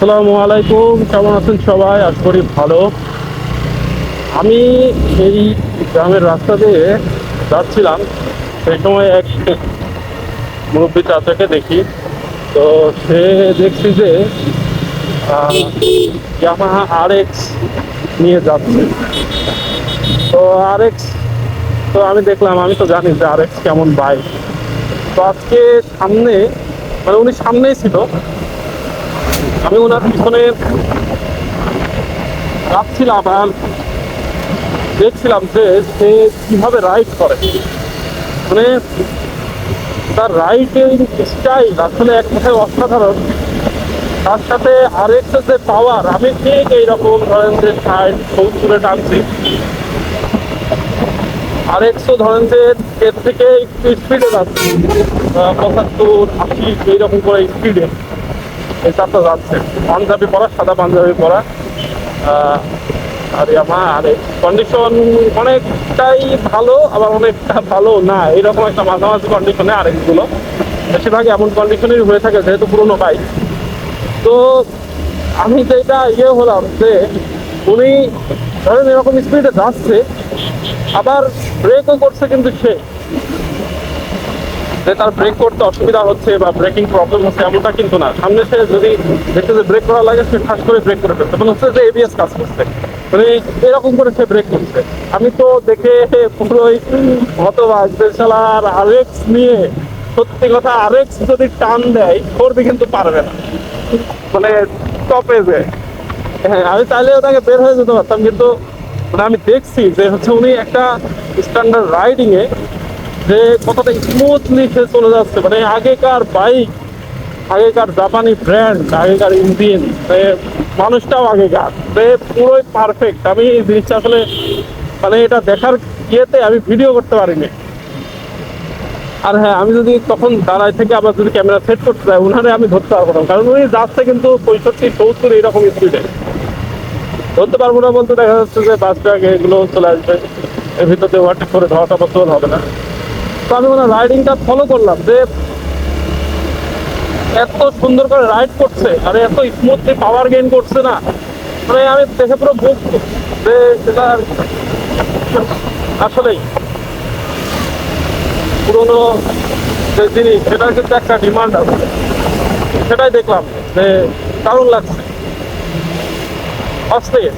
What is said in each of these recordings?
আসসালামু আলাইকুম, কেমন আছেন সবাই? আশা করি ভালো। আমি এই গ্রামের রাস্তা দিয়ে যাচ্ছিলাম। সেই সময় এক মুরব্বী চাচাকে দেখি। তো সে দেখছি যে ইয়ামাহা আর এক্স নিয়ে যাচ্ছে। তো আর এক্স তো আমি দেখলাম, আমি তো জানি যে আর এক্স কেমন বাইক তো আজকে সামনে মানে উনি সামনেই ছিল। আমি ওনার পিছনে যাচ্ছিলাম আর দেখছিলাম যে সে কীভাবে রাইড করে। মানে তার রাইডের স্টাইল আসলে এক কথায় অসাধারণ। তার সাথে আরেকটা যে পাওয়ার আমি ঠিক এইরকম ধরেন যে ষাট, সত্তরে টানছি। আরেকশো ধরেন যে এর থেকে একটু স্পিডে যাচ্ছে পঁচাত্তর, আশি, এইরকম করে স্পিডে এই চারটা যাচ্ছে পাঞ্জাবি পরা, সাদা পাঞ্জাবি পরা আর আমার কন্ডিশন অনেকটাই ভালো, আবার অনেকটা ভালো না। এরকম একটা মাঝামাঝি কন্ডিশনে আরেকগুলো। বেশিরভাগ এমন কন্ডিশনেরই হয়ে থাকে, যেহেতু পুরোনো বাইক তো আমি যেটা ইয়ে হলাম যে, উনি ধরেন এরকম স্পিডে যাচ্ছে, আবার ব্রেকও করছে কিন্তু সে। যে তার ব্রেক করতে অসুবিধা হচ্ছে বা ব্রেকিং প্রবলেম হচ্ছে এমনটা কিন্তু না। সামনে সে যদি দেখতে যে ব্রেক করা লাগে, সে ঠাস করে ব্রেক করে ফেলছে। মানে হচ্ছে যে এবিএস কাজ করছে। মানে এরকম করে সে ব্রেক করছে। আমি তো দেখে পুরোই হতবাক যে আরেক্স নিয়ে সত্যি কথা আরেক্স যদি টান দেয়, করবে কিন্তু পারবে না। মানে টপে যে। হ্যাঁ আমি চাইলেও তাকে বের হয়ে যেতে পারতাম, কিন্তু মানে আমি দেখছি যে হচ্ছে উনি একটা স্ট্যান্ডার্ড রাইডিং এ যে কতটা স্মুথলি সে চলে যাচ্ছে। মানে আগেকার বাইক আগেকার জাপানি ব্র্যান্ড আগেকার ইঞ্জিন মানুষটাও আগেকার। সে পুরোই পারফেক্ট আমি এই জিনিসটা আসলে মানে এটা দেখার ইয়েতে আমি ভিডিও করতে পারিনি। আর হ্যাঁ আমি যদি তখন দাঁড়ায় থেকে আবার যদি ক্যামেরা সেট করতে চাই উনারে আমি ধরতে পারব না। কারণ উনি যাচ্ছে কিন্তু পঁয়ষট্টি, সত্তর এইরকম স্পিডে ধরতে পারব না বলতে দেখা যাচ্ছে যে বাস ট্রাক এগুলো চলে আসবে। এর ভিতরে ওভারটেক করে ধরাটা পসিবল হবে না। তো আমি ওনার রাইডিংটা ফলো করলাম যে এত সুন্দর করে রাইড করছে, আর এত স্মুথলি পাওয়ার গেইন করছে না। মানে আমি দেখে পুরো বুক যে সেটা আসলেই পুরোনো যে জিনিস, সেটার কিন্তু একটা ডিমান্ড আছে। সেটাই দেখলাম যে দারুণ লাগছে। অস্থির।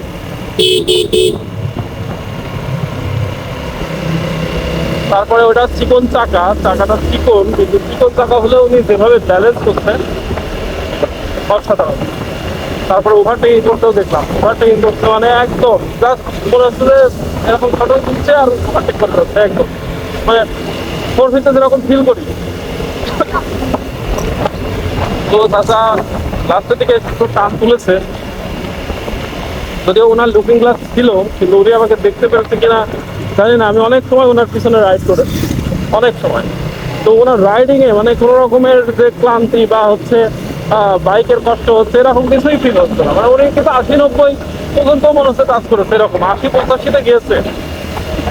তারপরে ওটা চিকন চাকা, চাকাটা চিকন, কিন্তু চিকন চাকা হলেও উনি যেভাবে ব্যালেন্স করছেন অসাধারণ তারপরে ওভারটেকিং করতেও দেখলাম। ওভারটেকিং করতে মানে একদম জাস্ট মনে হচ্ছে যে এরকম ফটো তুলছে আর ওভারটেক করে যাচ্ছে একদম। মানে ফোর ফিতে যেরকম ফিল করি। তো চাচা লাস্টের দিকে একটু টান তুলেছে। যদিও ওনার লুকিং গ্লাস ছিল, কিন্তু উনি আমাকে দেখতে পেরেছে কিনা জানি না, আমি অনেক সময় ওনার পিছনে রাইড করে, অনেক সময়। তো ওনার রাইডিংয়ে মানে কোনো রকমের যে ক্লান্তি বা হচ্ছে বাইকের কষ্ট হচ্ছে, এরকম কিছুই ফিল হচ্ছে না। মানে উনি কিন্তু আশি নব্বই পর্যন্ত মনে হচ্ছে কাজ করেছে এরকম আশি পঁচাশিতে গিয়েছে।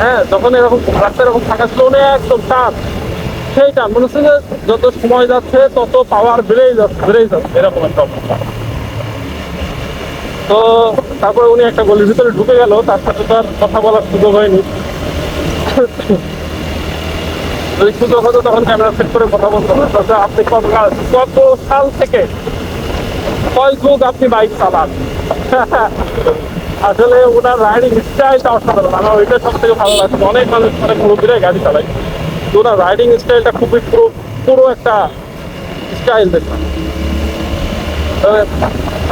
হ্যাঁ যখন এরকম রাস্তা এরকম ফাঁকা ছিল, উনি একদম টান। সেই টান, মনে হচ্ছে যে যত সময় যাচ্ছে, তত পাওয়ার বেড়েই যাচ্ছে বেড়েই যাচ্ছে, এরকম একটা অবস্থা। তো তারপরে উনি একটা গলির ভিতরে ঢুকে গেল, তার সাথে তার কথা বলার সুযোগ হয়নি। হতো তখন ক্যামেরা সেট করে কথা বলতো না আপনি কত কত সাল থেকে কয় যুগ আপনি বাইক চালান? আসলে ওনার রাইডিং স্টাইলটা অসাধারণ। আমার ওইটা সব থেকে ভালো লাগছে। অনেক মানুষ অনেক মুরব্বীরাই গাড়ি চালায়। তো ওনার রাইডিং স্টাইলটা খুবই পুরো পুরো একটা স্টাইল দেখলাম।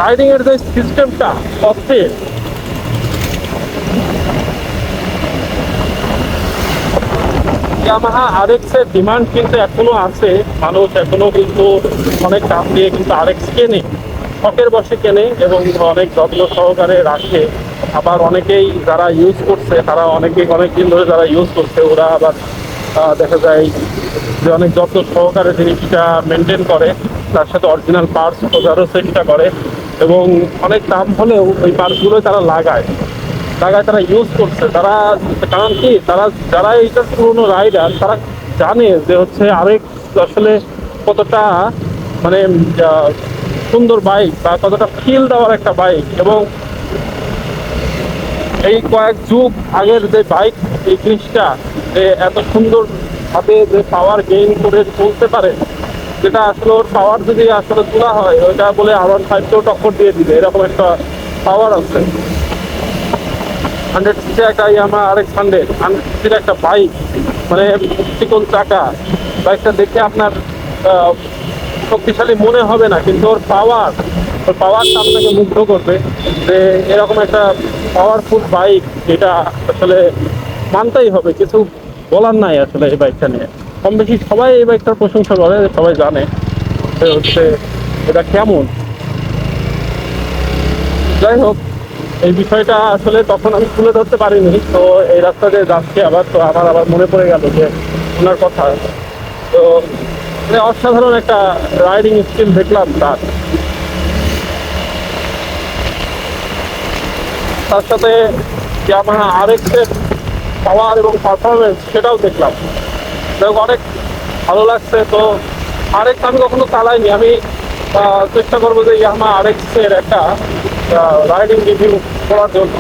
রাইডিং এর যে সিস্টেমটা অস্থির। ইয়ামাহা এর ডিমান্ড কিন্তু এখনও আছে। মানুষ এখনও কিন্তু অনেক দাম দিয়ে কিন্তু আরএক্স কেনে, শখের বসে কেনে এবং অনেক যত্ন সহকারে রাখে। আবার অনেকেই যারা ইউজ করছে, তারা অনেকেই অনেক দিন ধরে যারা ইউজ করছে, ওরা আবার দেখা যায় যে অনেক যত্ন সহকারে জিনিসটা মেনটেন করে, তার সাথে অরিজিনাল পার্টস খোঁজারও চেষ্টা করে এবং অনেক দাম হলেও ওই পার্টসগুলো তারা লাগায়। জায়গায় তারা ইউজ করছে, তারা কারণ কি, তারা যারা এইটা পুরনো রাইডার তারা জানে যে হচ্ছে আরেক আসলে কতটা মানে সুন্দর বাইক বা কতটা ফিল দেওয়ার একটা বাইক এবং এই কয়েক যুগ আগের যে বাইক এই জিনিসটা যে এত সুন্দর ভাবে যে পাওয়ার গেইন করে চলতে পারে, যেটা আসলে ওর পাওয়ার যদি আসলে তোলা হয়, ওইটা বলে আমার ফাইভকেও টক্কর দিয়ে দিবে, এরকম একটা পাওয়ার আছে। হান্ড্রেড সিসি একটা ইয়ামা আরেক হান্ড্রেড হান্ড্রেড সিসির একটা বাইক মানে চিকন চাকা। বাইকটা দেখে আপনার শক্তিশালী মনে হবে না, কিন্তু ওর পাওয়ার ওর পাওয়ারটা আপনাকে মুগ্ধ করবে যে এরকম একটা পাওয়ারফুল বাইক এটা আসলে মানতেই হবে। কিছু বলার নাই আসলে এই বাইকটা নিয়ে। কম বেশি সবাই এই বাইকটার প্রশংসা করে, সবাই জানে হচ্ছে এটা কেমন। যাই হোক এই বিষয়টা আসলে তখন আমি তুলে ধরতে পারিনি। তো এই রাস্তা দিয়ে যাচ্ছি আবার, তো আমার আবার মনে পড়ে গেল যে ওনার কথা। তো মানে অসাধারণ একটা রাইডিং স্কিল দেখলাম তার। তার সাথে আমার আরেকটের পাওয়ার এবং পারফরমেন্স সেটাও দেখলাম। অনেক ভালো লাগছে। তো আরেক আমি কখনো চালাইনি। আমি চেষ্টা করব যে ইয়ামা আরেক্স এর একটা রাইডিং রিভিউ করার জন্য।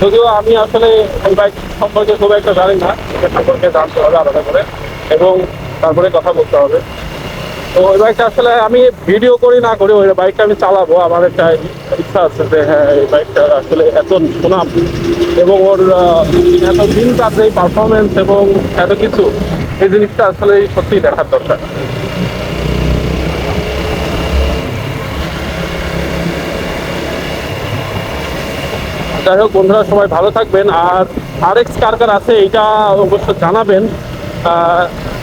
যদিও আমি আসলে ওই বাইক সম্পর্কে খুব একটা জানি না, এটা সম্পর্কে জানতে হবে আলাদা করে, এবং তারপরে কথা বলতে হবে। তো ওই বাইকটা আসলে আমি ভিডিও করি, না করি, ওই বাইকটা আমি চালাবো, আমার একটা ইচ্ছা আছে যে হ্যাঁ এই বাইকটা আসলে এত সুনাম, এবং ওর এত দিন তার যে পারফরমেন্স এবং এত কিছু, এই জিনিসটা আসলে সত্যিই দেখার দরকার। যাই হোক, বন্ধুরা, সবাই ভালো থাকবেন। আর আরেক্স কার কার আছে এটা অবশ্য জানাবেন।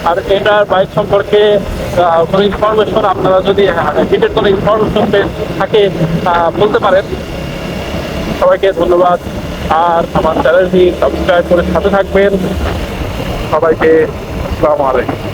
আর এটার বাইক সম্পর্কে কোনো ইনফরমেশন আপনারা যদি হিটের কোনো ইনফরমেশন থাকে বলতে পারেন। সবাইকে ধন্যবাদ। আর আমার চ্যানেলটি সাবস্ক্রাইব করে সাথে থাকবেন। সবাইকে, আসসালামু আলাইকুম।